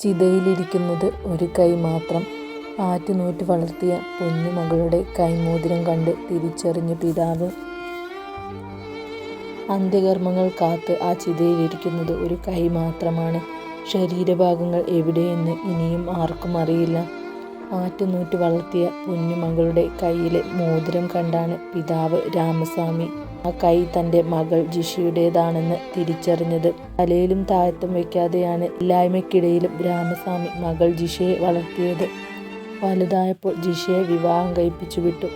ചിതയിലിരിക്കുന്നത് ഒരു കൈ മാത്രം. ആറ്റുനൂറ്റ് വളർത്തിയ പൊന്നുമകളുടെ കൈമോതിരം കണ്ട് തിരിച്ചറിഞ്ഞ പിതാവ്. അന്ത്യകർമ്മങ്ങൾ കാത്ത് ആ ചിതയിലിരിക്കുന്നത് ഒരു കൈ മാത്രമാണ്. ശരീരഭാഗങ്ങൾ എവിടെയെന്ന് ഇനിയും ആർക്കും അറിയില്ല. ആറ്റുനൂറ്റ് വളർത്തിയ പൊന്നുമകളുടെ കയ്യിലെ മോതിരം കണ്ടാണ് പിതാവ് രാമസ്വാമി ആ കൈ തന്റെ മകൾ ജിഷിയുടേതാണെന്ന് തിരിച്ചറിഞ്ഞത്. തലയിലും താഴത്തും വയ്ക്കാതെയാണ് ഇല്ലായ്മയ്ക്കിടയിലും രാമസ്വാമി മകൾ ജിഷയെ വളർത്തിയത്. വലുതായപ്പോൾ ജിഷയെ വിവാഹം കഴിപ്പിച്ചു വിട്ടു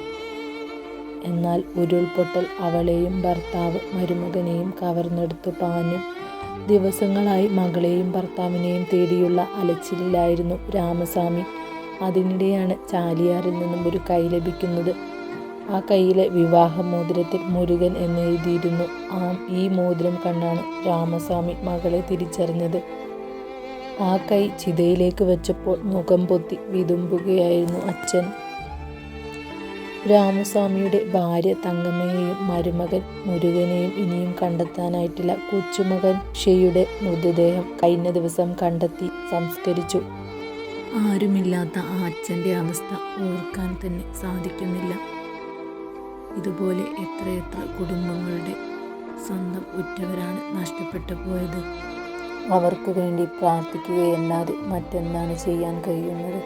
എന്നാൽ ഉരുൾപൊട്ടൽ അവളെയും ഭർത്താവ് മരുമകനെയും കവർന്നെടുത്തു പാഞ്ഞു. ദിവസങ്ങളായി മകളെയും ഭർത്താവിനെയും തേടിയുള്ള അലച്ചിലായിരുന്നു രാമസ്വാമി. അതിനിടെയാണ് ചാലിയാറിൽ നിന്നും ഒരു കൈ ലഭിക്കുന്നത്. ആ കൈയിലെ വിവാഹമോതിരത്തിൽ മുരുകൻ എന്നെഴുതിയിരുന്നു. ആ ഈ മോതിരം കണ്ടാണ് രാമസ്വാമി മകളെ തിരിച്ചറിഞ്ഞത്. ആ കൈ ചിതയിലേക്ക് വെച്ചപ്പോൾ മുഖം പൊത്തി വിതുമ്പുകയായിരുന്നു അച്ഛൻ. രാമസ്വാമിയുടെ ഭാര്യ തങ്കമ്മയെയും മരുമകൻ മുരുകനെയും ഇനിയും കണ്ടെത്താനായിട്ടില്ല. കൊച്ചുമകൻ ഷെയുടെ മൃതദേഹം കഴിഞ്ഞ ദിവസം കണ്ടെത്തി സംസ്കരിച്ചു. ആരുമില്ലാത്ത ആ അച്ഛന്റെ അവസ്ഥ ഓർക്കാൻ തന്നെ സാധിക്കുന്നില്ല. ഇതുപോലെ എത്രയെത്ര കുടുംബങ്ങളുടെ സ്വന്തം ഉറ്റവരാണ് നഷ്ടപ്പെട്ടു പോയത് അവർക്ക് വേണ്ടി പ്രാർത്ഥിക്കുകയല്ലാതെ മറ്റെന്താണ് ചെയ്യാൻ കഴിയുന്നത്.